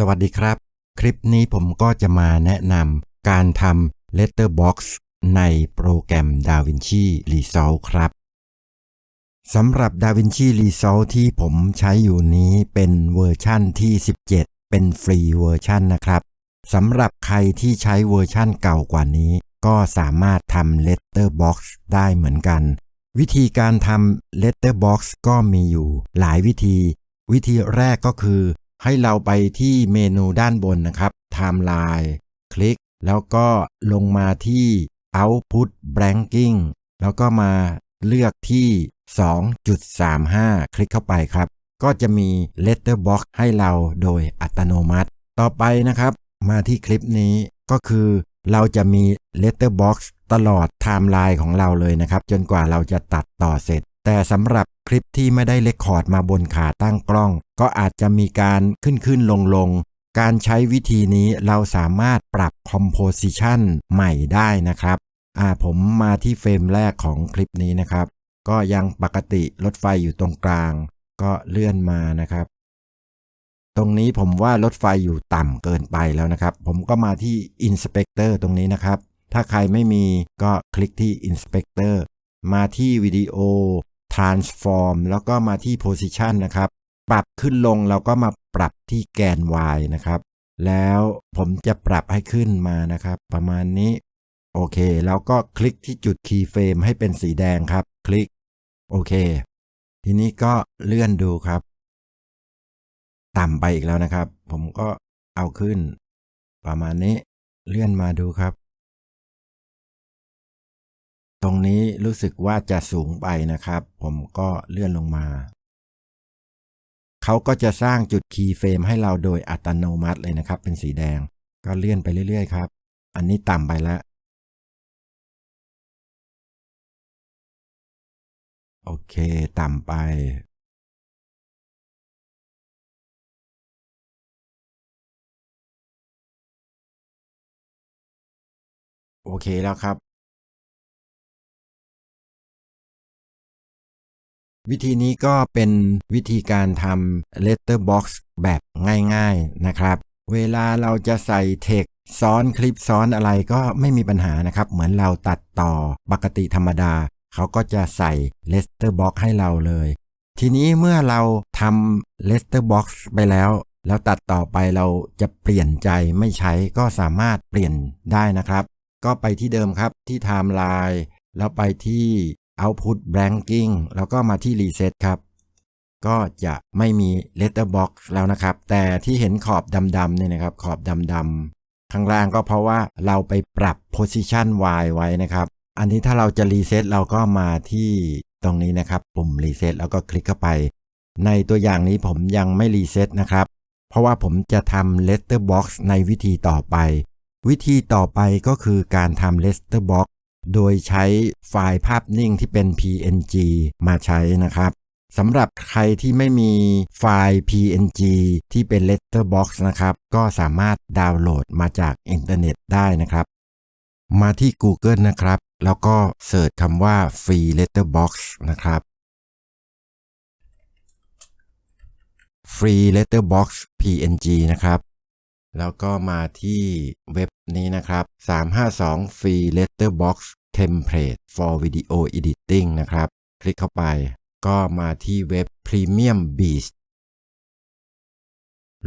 สวัสดีครับ คลิปนี้ผมก็จะมาแนะนำการทำ Letterbox ในโปรแกรม DaVinci Resolve ครับสำหรับ DaVinci Resolve ที่ผมใช้อยู่นี้เป็นเวอร์ชั่นที่ 17 เป็นฟรีเวอร์ชันนะครับสำหรับใครที่ใช้เวอร์ชั่นเก่ากว่านี้ ก็สามารถทำ Letterbox ได้เหมือนกัน วิธีการทำ Letterbox ก็มีอยู่หลายวิธี วิธีแรกก็คือ ให้เราไปที่เมนูด้านบนนะครับ Timeline คลิก แล้วก็ลงมาที่ Output Blanking แล้วก็มาเลือกที่ 2.35 คลิกเข้าไปครับ ก็จะมี Letterbox ให้เราโดยอัตโนมัติ ต่อไปนะครับ มาที่คลิปนี้ก็คือเราจะมี Letterbox ตลอดไทม์ไลน์ของเราเลยนะครับ จนกว่าเราจะตัดต่อเสร็จ แต่สำหรับคลิปที่ไม่ได้เลคคอร์ดมาบนขาตั้งกล้อง ก็อาจจะมีการขึ้นขึ้นลงลงการใช้วิธีนี้เราสามารถปรับ Composition ใหม่ได้นะครับอ่าผมมาที่เฟรมแรกของคลิปนี้นะครับ ก็ยังปกติรถไฟอยู่ตรงกลาง ก็เลื่อนมานะครับ ตรงนี้ผมว่ารถไฟอยู่ต่ำเกินไปแล้วนะครับ ผมก็มาที่ Inspector ตรงนี้นะครับ ถ้าใครไม่มีก็คลิกที่ Inspector มาที่วิดีโอ Transform แล้วก็มาที่ Position นะครับ ปรับขึ้นลงเราก็มาปรับที่แกน y นะครับ แล้วผมจะปรับให้ขึ้นมานะครับ ประมาณนี้ โอเค แล้วก็คลิกที่จุด Keyframe ให้เป็นสีแดงครับ คลิก โอเค ทีนี้ก็เลื่อนดูครับ ต่ำไปอีกแล้วนะครับ ผมก็เอาขึ้น ประมาณนี้ เลื่อนมาดูครับ รงนี้รู้สึกว่าจะสูงไปนะครับ ผมก็เลื่อนลงมา เขาก็จะสร้างจุดคีย์เฟรมให้เราโดยอัตโนมัติเลยนะครับ เป็นสีแดง ก็เลื่อนไปเรื่อย ๆ ครับ อันนี้ต่ำไปแล้ว โอเค ต่ำไปโอเคแล้วครับ วิธีนี้ก็เป็นวิธีการทำ letterbox แบบง่ายๆนะครับ เวลาเราจะใส่เทคซ้อนคลิปซ้อนอะไรก็ไม่มีปัญหานะครับ เหมือนเราตัดต่อปกติธรรมดา เขาก็จะใส่ letterbox ให้เราเลย ทีนี้เมื่อเราทำ letterbox ไปแล้วแล้วตัดต่อไปเราจะเปลี่ยนใจไม่ใช้ก็สามารถเปลี่ยนได้นะครับ ก็ไปที่เดิมครับที่ Timeline แล้วไปที่ Output Blanking แล้วก็มาที่ Reset ครับ ก็จะไม่มี Letterbox แล้วนะครับ แต่ที่เห็นขอบดำๆเนี่ยนะครับ ขอบดำๆข้างล่างก็เพราะว่าเราไปปรับ Position Y ไว้นะครับ อันนี้ถ้าเราจะ Reset เราก็มาที่ตรงนี้นะครับ ปุ่ม Reset แล้วก็คลิกเข้าไป ในตัวอย่างนี้ผมยังไม่ Reset นะครับ เพราะว่าผมจะทำ Letterbox ในวิธีต่อไป วิธีต่อไปก็คือการทำ Letterbox โดยใช้ไฟล์ภาพนิ่งที่เป็น PNG มาใช้นะครับสำหรับใครที่ไม่มีไฟล์ PNG ที่เป็น Letterbox นะครับ ก็สามารถดาวน์โหลดมาจากอินเทอร์เน็ตได้นะครับ มาที่ Google นะครับ แล้วก็เสิร์ชคำว่า Free Letterbox นะครับ Free Letterbox PNG นะครับ แล้วก็มาที่เว็บ นี้นะครับ 352 Free Letterbox Template for Video Editing นะครับ คลิกเข้าไปก็มาที่เว็บ Premium Beast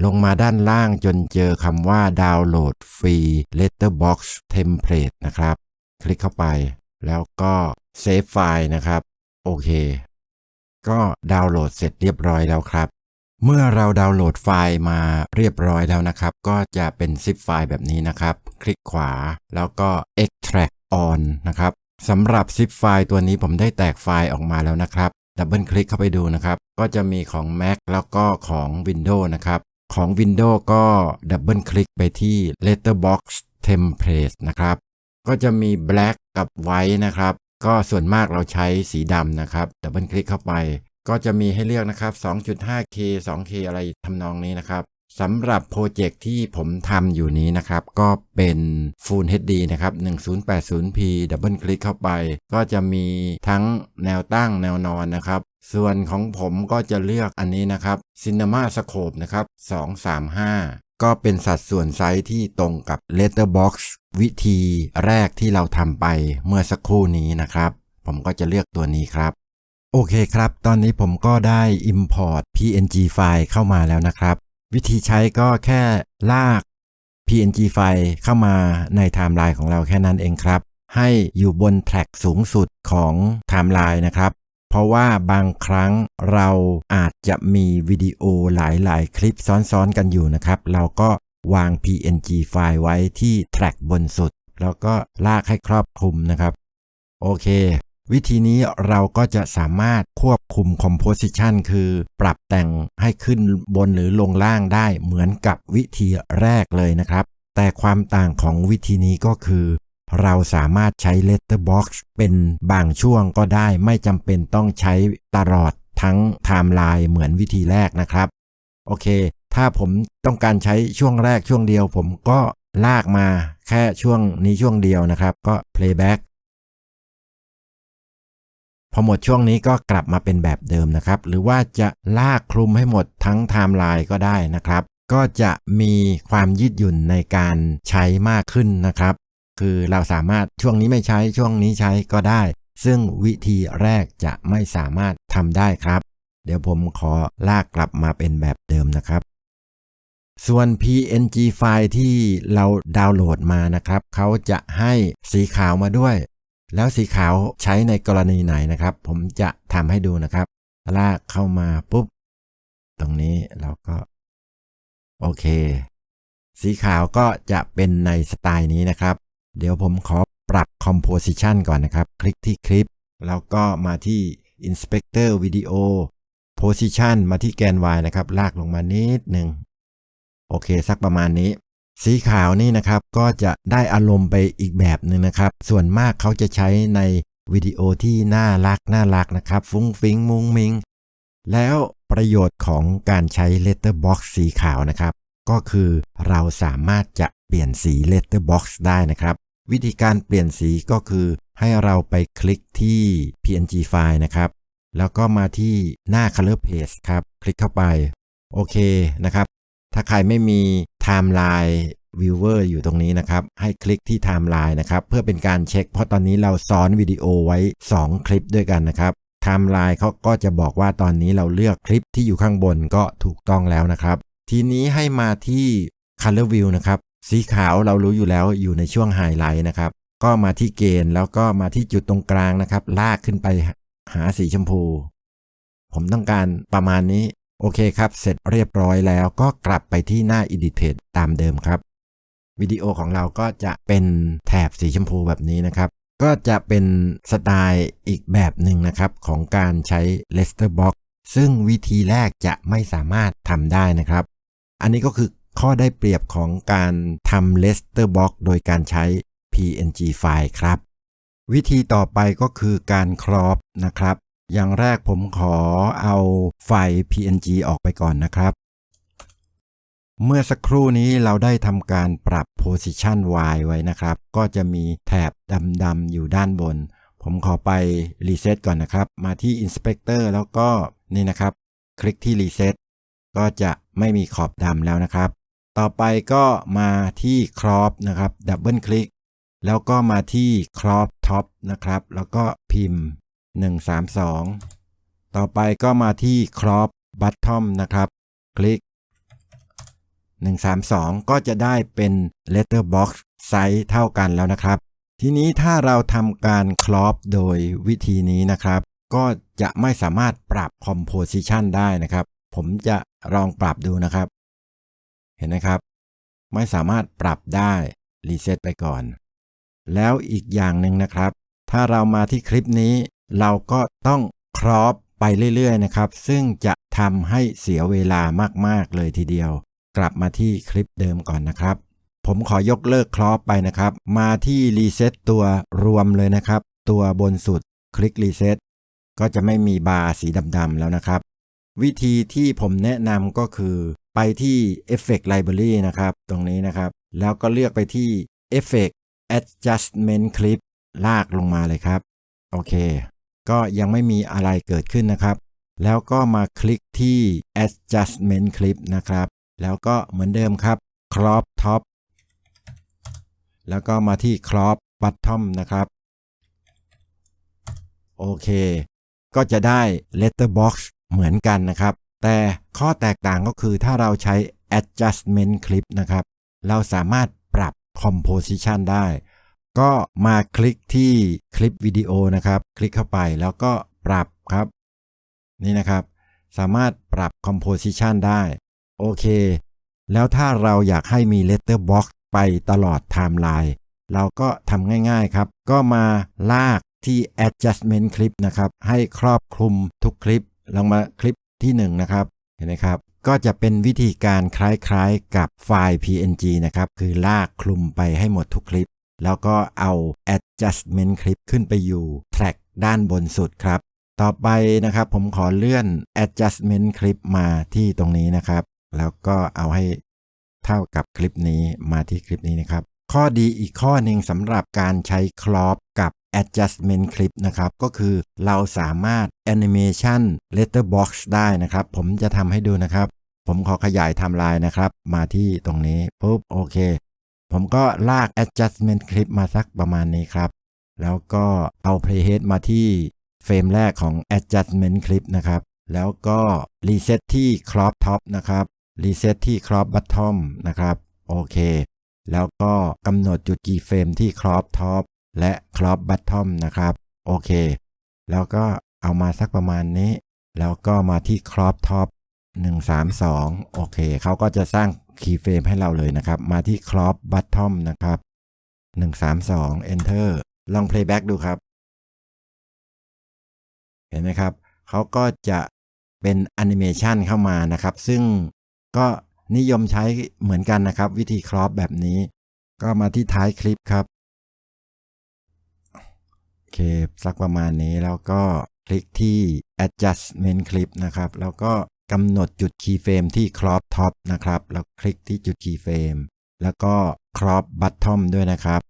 ลงมาด้านล่างจนเจอคำว่าดาวน์โหลดฟรี Letterbox Template นะครับ คลิกเข้าไป แล้วก็เซฟไฟล์นะครับ โอเค ก็ดาวน์โหลดเสร็จเรียบร้อยแล้วครับ เมื่อเราดาวน์โหลดไฟล์มาเรียบร้อยแล้วนะครับ ก็จะเป็นซิปไฟล์แบบนี้นะครับ คลิกขวาแล้วก็ extract on นะครับสำหรับซิปไฟล์ตัวนี้ผมได้แตกไฟล์ออกมาแล้วนะครับดับเบิลคลิกเข้าไปดูนะครับ ก็จะมีของ Mac แล้วก็ของ Windows นะครับ ของ Windows ก็ดับเบิลคลิกไปที่ Letterbox Template นะครับ ก็จะมี Black กับ White นะครับ ก็ส่วนมากเราใช้สีดำนะครับ ดับเบิลคลิกเข้าไป ก็จะมีให้เลือกนะครับ 2.5K 2K อะไรทำนองนี้นะครับสำหรับโปรเจกต์ที่ผมทำอยู่นี้นะครับ ก็เป็น Full HD นะครับ 1080p ดับเบิลคลิกเข้าไป ก็จะมีทั้งแนวตั้งแนวนอนนะครับ ส่วนของผมก็จะเลือกอันนี้นะครับ Cinema Scope นะครับ 235 ก็เป็นสัดส่วนไซส์ที่ตรงกับ Letterbox วิธีแรกที่เราทำไปเมื่อสักครู่นี้นะครับ ผมก็จะเลือกตัวนี้ครับ โอเคครับ ตอนนี้ผมก็ได้ Import PNG ไฟล์เข้ามาแล้วนะครับ วิธีใช้ก็แค่ลาก PNG ไฟล์เข้ามาในไทม์ไลน์ของเราแค่นั้นเองครับ ให้อยู่บนแทร็กสูงสุดของไทม์ไลน์นะครับ เพราะว่าบางครั้งเราอาจจะมีวิดีโอหลายๆ คลิปซ้อนๆกันอยู่นะครับ เราก็วาง PNG ไฟล์ไว้ที่แทร็กบนสุด แล้วก็ลากให้ครอบคลุมนะครับ โอเค วิธีนี้เราก็จะสามารถควบคุม Composition คือปรับแต่งให้ขึ้นบนหรือลงล่างได้เหมือนกับวิธีแรกเลยนะครับ แต่ความต่างของวิธีนี้ก็คือ เราสามารถใช้ Letterbox เป็นบางช่วงก็ได้ไม่จำเป็นต้องใช้ตลอดทั้งไทม์ไลน์เหมือนวิธีแรกนะครับ โอเค ถ้าผมต้องการใช้ช่วงแรกช่วงเดียว ผมก็ลากมาแค่ช่วงนี้ช่วงเดียวนะครับ ก็ playback พอหมดช่วงนี้ก็กลับมาเป็นแบบเดิมนะครับ หรือว่าจะลากคลุมให้หมดทั้งไทม์ไลน์ก็ได้นะครับ ก็จะมีความยืดหยุ่นในการใช้มากขึ้นนะครับ คือเราสามารถช่วงนี้ไม่ใช้ช่วงนี้ใช้ก็ได้ ซึ่งวิธีแรกจะไม่สามารถทำได้ครับ เดี๋ยวผมขอลากกลับมาเป็นแบบเดิมนะครับส่วน PNG ไฟล์ที่เราดาวน์โหลดมานะครับ เขาจะให้สีขาวมาด้วย แล้วสีขาวใช้ในกรณีไหนนะครับ ผมจะทำให้ดูนะครับ ลากเข้ามาปุ๊บ ตรงนี้เราก็ โอเค สีขาวก็จะเป็นในสไตล์นี้นะครับ เดี๋ยวผมขอปรับ composition ก่อนนะครับ คลิกที่คลิป แล้วก็มาที่ inspector video position มาที่แกน y นะครับ ลากลงมานิดหนึ่ง โอเค สักประมาณนี้ สีขาวนี่นะครับก็จะได้อารมณ์ไปอีกแบบหนึ่งนะครับ ส่วนมากเขาจะใช้ในวิดีโอที่น่ารักน่ารักนะครับ ฟุ้งฟิ้งมุงมิง แล้วประโยชน์ของการใช้ Letterbox สีขาวนะครับ ก็คือเราสามารถจะเปลี่ยนสี Letterbox ได้นะครับ วิธีการเปลี่ยนสีก็คือ ให้เราไปคลิกที่ PNG ไฟล์นะครับ แล้วก็มาที่หน้า Color Page ครับ คลิกเข้าไป โอเคนะครับ ถ้าใครไม่มี Timeline Viewer อยู่ตรงนี้นะครับ ให้คลิกที่ Timeline นะครับ เพื่อเป็นการเช็ค เพราะตอนนี้เราซ้อนวิดีโอไว้ 2 คลิปด้วยกันนะครับ Timeline เขาก็จะบอกว่าตอนนี้เราเลือกคลิปที่อยู่ข้างบนก็ถูกต้องแล้วนะครับ ทีนี้ให้มาที่ Color View นะครับ สีขาวเรารู้อยู่แล้วอยู่ในช่วงไฮไลท์นะครับ ก็มาที่เกณฑ์แล้วก็มาที่จุดตรงกลางนะครับ ลากขึ้นไปหาสีชมพู ผมต้องการประมาณนี้ โอเคครับ เสร็จเรียบร้อยแล้วก็กลับไปที่หน้า Edit Page ตามเดิมครับ วิดีโอของเราก็จะเป็นแถบสีชมพูแบบนี้นะครับ ก็จะเป็นสไตล์อีกแบบหนึ่งนะครับของการใช้ Letterbox ซึ่งวิธีแรกจะไม่สามารถทำได้นะครับ อันนี้ก็คือข้อได้เปรียบของการทำ Letterbox โดยการใช้ PNG ไฟล์ครับ วิธีต่อไปก็คือการครอปนะครับ อย่างแรกผมขอเอาไฟล์ PNG ออกไปก่อนนะครับ เมื่อสักครู่นี้เราได้ทำการปรับ position y ไว้นะครับ ก็จะมีแถบดำๆอยู่ด้านบน ผมขอไป reset ก่อนนะครับ มาที่ inspector แล้วก็นี่นะครับ คลิกที่ reset ก็จะไม่มีขอบดำแล้วนะครับ ต่อไปก็มาที่ crop นะครับ ดับเบิลคลิกแล้วก็มาที่ crop top นะครับ แล้วก็พิมพ์ 132 ต่อไปก็มาที่ crop bottom นะครับ คลิก 132 ก็จะได้เป็น letterbox ไซส์เท่ากันแล้วนะครับ ทีนี้ถ้าเราทำการ crop โดยวิธีนี้นะครับ ก็จะไม่สามารถปรับ composition ได้นะครับ ผมจะลองปรับดูนะครับ เห็นไหมครับ ไม่สามารถปรับได้รีเซ็ตไปก่อน แล้วอีกอย่างหนึ่งนะครับ ถ้าเรามาที่คลิปนี้ เราก็ต้องครอปไปเรื่อยๆนะครับ ซึ่งจะทำให้เสียเวลามากๆเลยทีเดียว กลับมาที่คลิปเดิมก่อนนะครับ ผมขอยกเลิกครอปไปนะครับ มาที่รีเซ็ตตัวรวมเลยนะครับ ตัวบนสุดคลิกรีเซ็ตก็จะไม่มีบาร์สีดำๆแล้วนะครับ วิธีที่ผมแนะนำก็คือ ไปที่ Effect Library นะครับ ตรงนี้นะครับ แล้วก็เลือกไปที่ Effect Adjustment Clip ลากลงมาเลยครับ โอเค ก็ยังไม่มีอะไรเกิดขึ้นนะครับ แล้วก็มาคลิกที่ Adjustment Clip นะครับ แล้วก็เหมือนเดิมครับ crop top แล้วก็มาที่ crop bottom นะครับ โอเค ก็จะได้ letterbox เหมือนกันนะครับ แต่ข้อแตกต่างก็คือถ้าเราใช้ adjustment clip นะครับ เราสามารถปรับ composition ได้ ก็มาคลิกที่คลิปวิดีโอนะครับ คลิกเข้าไปแล้วก็ปรับครับ นี่นะครับ สามารถปรับ composition ได้ โอเค แล้วถ้าเราอยากให้มี letterbox ไปตลอดไทม์ไลน์เราก็ทำง่ายๆครับ ก็มาลากที่ adjustment clip นะครับ ให้ครอบคลุมทุกคลิป ลองมาคลิปที่ 1 นะครับ เห็นไหมครับ ก็จะเป็นวิธีการคล้ายๆกับไฟล์ PNG นะครับ คือลากคลุมไปให้หมดทุกคลิป แล้วก็เอา adjustment clip ขึ้นไปอยู่แทร็กด้านบนสุดครับ ต่อไปนะครับผมขอเลื่อน adjustment clip มาที่ตรงนี้นะครับ แล้วก็เอาให้เท่ากับคลิปนี้มาที่คลิปนี้นะครับ ข้อดีอีกข้อหนึ่งสำหรับการใช้ครอปกับ adjustment clip นะครับ ก็คือเราสามารถ animation letterbox ได้นะครับ ผมจะทำให้ดูนะครับ ผมขอขยายไทม์ไลน์นะครับ มาที่ตรงนี้ปุ๊บโอเค ผมก็ลาก adjustment clip มาสักประมาณนี้ครับ แล้วก็เอา playhead มาที่เฟรมแรกของ adjustment clip นะครับ แล้วก็ reset ที่ crop top นะครับ reset ที่ crop bottom นะครับ โอเค แล้วก็กำหนดจุด keyframe ที่ crop top และ crop bottom นะครับ โอเค แล้วก็เอามาสักประมาณนี้ แล้วก็มาที่ crop top 132 โอเค เขาก็จะสร้าง keyframe ให้เราเลยนะครับ มาที่ crop bottom นะครับ 132 enter ลอง playback ดูครับ เห็นไหมครับ เขาก็จะเป็นแอนิเมชันเข้ามานะครับ ซึ่งก็นิยมใช้เหมือนกันนะครับ วิธีครอปแบบนี้ ก็มาที่ท้ายคลิปครับ โอเค สักประมาณนี้แล้วก็คลิกที่ adjustment clip นะครับ แล้วก็ กำหนดจุด keyframe ที่ crop top นะครับ แล้วคลิกที่จุด keyframe แล้วก็ crop bottom ด้วยนะครับ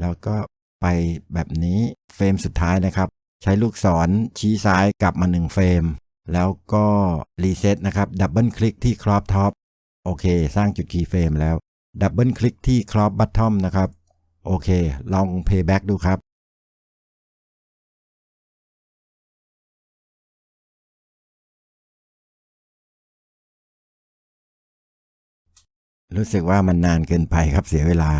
แล้วก็ไปแบบนี้เฟรมสุดท้ายนะครับ ใช้ลูกศรชี้ซ้ายกลับมา 1 เฟรม แล้วก็รีเซ็ตนะครับดับเบิลคลิกที่ crop top โอเค สร้างจุด key frame แล้วดับเบิลคลิกที่ crop bottom นะครับ โอเค ลอง playback ดูครับ รู้สึกว่ามันนานเกินไปครับเสียเวลา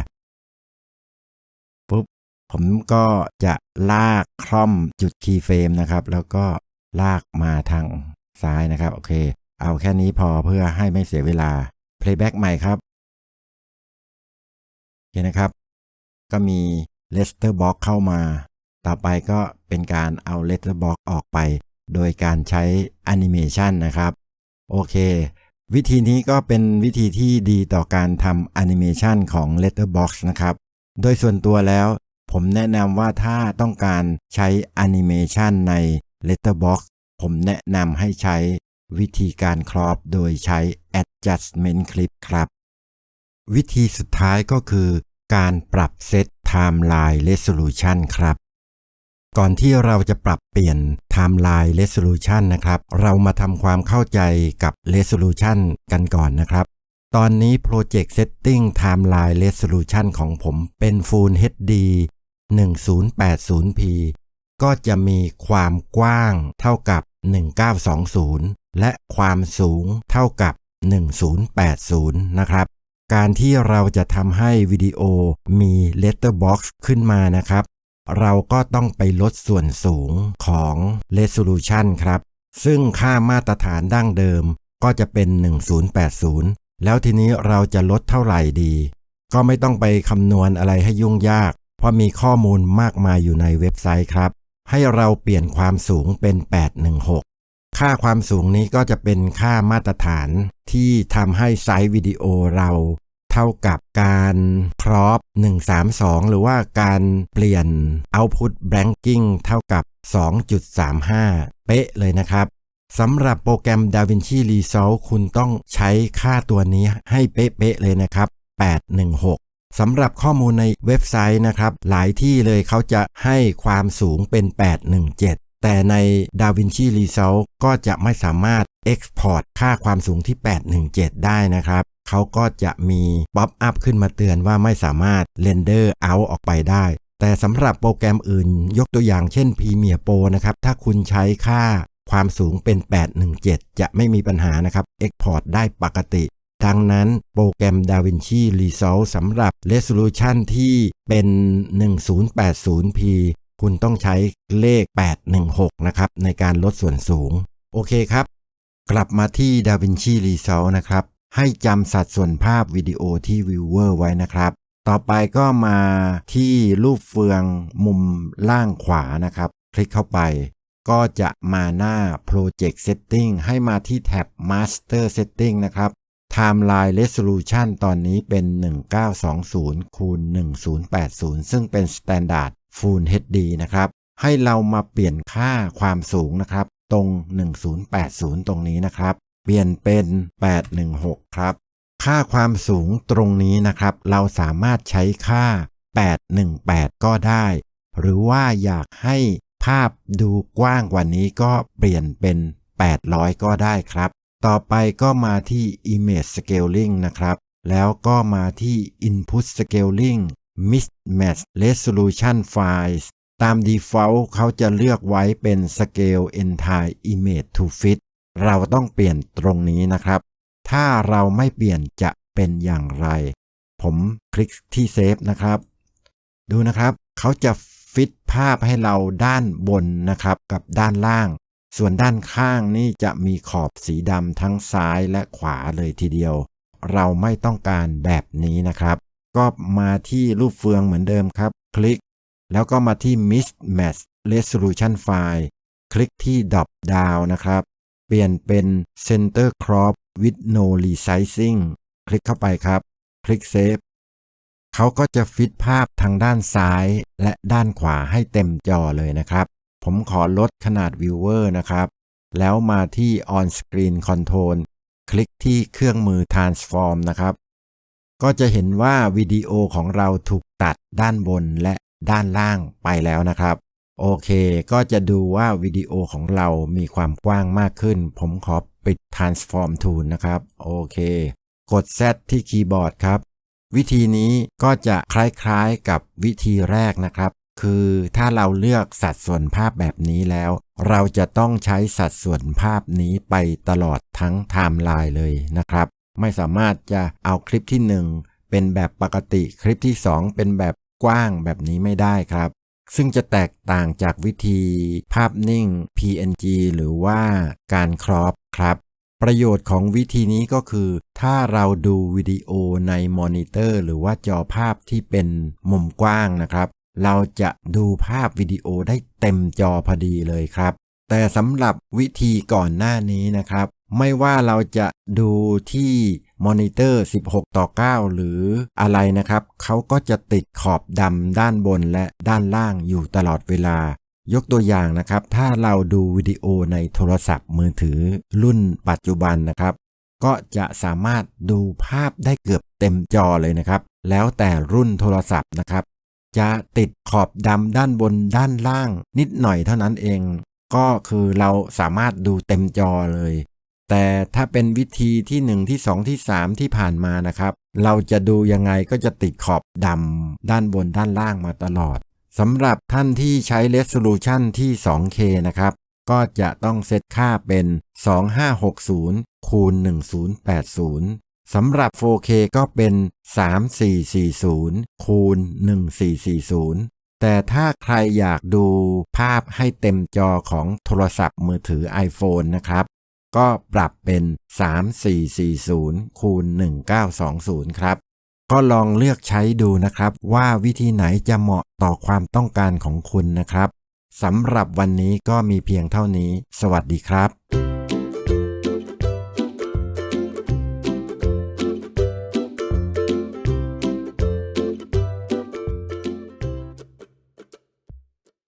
ปุ๊บ ผมก็จะลากคล่อมจุด key frame นะครับ แล้วก็ลากมาทางซ้ายนะครับ โอเค เอาแค่นี้พอเพื่อให้ไม่เสียเวลา playback ใหม่ครับโอเคนะครับ ก็มี letter box เข้ามา ต่อไปก็เป็นการเอา letter box ออกไป โดยการใช้ animation นะครับ โอเค วิธีนี้ก็เป็นวิธีที่ดีต่อการทำ animation ของ letterbox นะครับ โดยส่วนตัวแล้ว ผมแนะนำว่าถ้าต้องการใช้ animation ใน letterbox ผมแนะนำให้ใช้วิธีการครอบโดยใช้ adjustment clip ครับ วิธีสุดท้ายก็คือการปรับเซต timeline resolution ครับ ก่อนที่เราจะปรับเปลี่ยน timeline resolution นะครับ เรามาทำความเข้าใจกับ resolution กันก่อนนะครับ ตอนนี้ Project Setting Timeline Resolution ของผมเป็น Full HD 1080p ก็จะมีความกว้างเท่ากับ 1920 และความสูงเท่ากับ 1080 นะครับ การที่เราจะทำให้วิดีโอมี letterbox ขึ้นมานะครับ เราก็ต้องไปลดส่วนสูงของ resolution ครับ ซึ่งค่ามาตรฐานดั้งเดิมก็จะเป็น 1080 แล้วทีนี้เราจะลดเท่าไหร่ดี ก็ไม่ต้องไปคำนวณอะไรให้ยุ่งยาก เพราะมีข้อมูลมากมายอยู่ในเว็บไซต์ครับ ให้เราเปลี่ยนความสูงเป็น 816 ค่าความสูงนี้ก็จะเป็นค่ามาตรฐานที่ทำให้ไซส์วิดีโอเรา ท่ากับการครอป132 หรือว่าการเปลี่ยน Output Blanking เท่ากับ 2.35 เป๊ะเลยนะครับสำหรับโปรแกรม DaVinci Resolve คุณต้องใช้ค่าตัวนี้ให้เป๊ะๆเลยนะครับ 816สำหรับข้อมูลในเว็บไซต์นะครับ หลายที่เลยเขาจะให้ความสูงเป็น 817 แต่ใน DaVinci Resolve ก็จะไม่สามารถ Export ค่าความสูงที่ 817 ได้นะครับ เขาก็จะมีป๊อปอัพขึ้นมาเตือนว่าไม่สามารถเรนเดอร์เอาออกไปได้ แต่สำหรับโปรแกรมอื่น ยกตัวอย่างเช่น Premiere Pro นะครับ ถ้าคุณใช้ค่าความสูงเป็น 817 จะไม่มีปัญหานะครับ Export ได้ปกติ ดังนั้นโปรแกรม DaVinci Resolve สำหรับ Resolution ที่เป็น 1080p คุณต้องใช้เลข 816 นะครับ ในการลดส่วนสูง โอเคครับ กลับมาที่ DaVinci Resolve นะครับ ให้จำสัดส่วนภาพวิดีโอที่ Viewer ไว้นะครับ ต่อไปก็มาที่รูปเฟืองมุมล่างขวานะครับ คลิกเข้าไป ก็จะมาหน้า Project Setting ให้มาที่แท็บ Master Setting นะครับ Timeline Resolution ตอนนี้เป็น 1920คูณ1080 ซึ่งเป็น Standard Full HD นะครับ ให้เรามาเปลี่ยนค่าความสูงนะครับ ตรง 1080 ตรงนี้นะครับ เปลี่ยนเป็น 816 ครับ ค่าความสูงตรงนี้นะครับ เราสามารถใช้ค่า 818 ก็ได้ หรือว่าอยากให้ภาพดูกว้างกว่านี้ก็เปลี่ยนเป็น 800 ก็ได้ครับ ต่อไปก็มาที่ Image Scaling นะครับ แล้วก็มาที่ Input Scaling Mismatch Resolution Files ตาม default เขาจะเลือกไว้เป็น Scale Entire Image to Fit เราต้องเปลี่ยนตรงนี้นะครับ ถ้าเราไม่เปลี่ยนจะเป็นอย่างไร ผมคลิกที่ Save นะครับ ดูนะครับ เขาจะฟิตภาพให้เราด้านบนนะครับกับด้านล่าง ส่วนด้านข้างนี่จะมีขอบสีดำทั้งซ้ายและขวาเลยทีเดียว เราไม่ต้องการแบบนี้นะครับ ก็มาที่รูปเฟืองเหมือนเดิมครับ คลิก แล้วก็มาที่ Mismatch Resolution File คลิกที่ Drop Down นะครับ เปลี่ยนเป็น Center Crop with No Resizing คลิกเข้าไปครับ คลิก Save เขาก็จะฟิตภาพทางด้านซ้ายและด้านขวาให้เต็มจอเลยนะครับ ผมขอลดขนาด Viewer นะครับ แล้วมาที่ On Screen Control คลิกที่เครื่องมือ Transform นะครับ ก็จะเห็นว่าวิดีโอของเราถูกตัดด้านบนและด้านล่างไปแล้วนะครับ โอเค ก็จะดูว่าวิดีโอของเรามีความกว้างมากขึ้น ผมขอปิด Transform Tool นะครับ โอเค กด Z ที่คีย์บอร์ดครับ วิธีนี้ก็จะคล้ายๆกับวิธีแรกนะครับ คือถ้าเราเลือกสัดส่วนภาพแบบนี้แล้ว เราจะต้องใช้สัดส่วนภาพนี้ไปตลอดทั้งไทม์ไลน์เลยนะครับ ไม่สามารถจะเอาคลิปที่ 1 เป็นแบบปกติคลิปที่ 2 เป็นแบบกว้างแบบนี้ไม่ได้ครับ ซึ่งจะแตกต่างจากวิธีภาพนิ่ง PNG หรือว่าการครอปครับ ประโยชน์ของวิธีนี้ก็คือ ถ้าเราดูวิดีโอในมอนิเตอร์ หรือว่าจอภาพที่เป็นมุมกว้างนะครับ เราจะดูภาพวิดีโอได้เต็มจอพอดีเลยครับ แต่สำหรับวิธีก่อนหน้านี้นะครับ ไม่ว่าเราจะดูที่มอนิเตอร์ 16 ต่อ 9 หรืออะไรนะครับ เขาก็จะติดขอบดำด้านบนและด้านล่างอยู่ตลอดเวลา ยกตัวอย่างนะครับ ถ้าเราดูวิดีโอในโทรศัพท์มือถือรุ่นปัจจุบันนะครับ ก็จะสามารถดูภาพได้เกือบเต็มจอเลยนะครับ แล้วแต่รุ่นโทรศัพท์นะครับ จะติดขอบดำด้านบนด้านล่างนิดหน่อยเท่านั้นเอง ก็คือเราสามารถดูเต็มจอเลย แต่ถ้าเป็นวิธีที่1ที่2ที่3ที่ผ่านมานะครับ เราจะดูยังไงก็จะติดขอบดำด้านบนด้านล่างมาตลอดสำหรับท่านที่ใช้ Resolution ที่ 2K นะครับ ก็จะต้องเซตค่าเป็น 2560 คูณ 1080 สำหรับ 4K ก็เป็น 3440 คูณ 1440 แต่ถ้าใครอยากดูภาพให้เต็มจอของโทรศัพท์มือถือ iPhone นะครับ ก็ปรับเป็น 3440คูณ1920 ครับ ก็ลองเลือกใช้ดูนะครับ ว่าวิธีไหนจะเหมาะต่อความต้องการของคุณนะครับสำหรับวันนี้ก็มีเพียงเท่านี้ สวัสดีครับ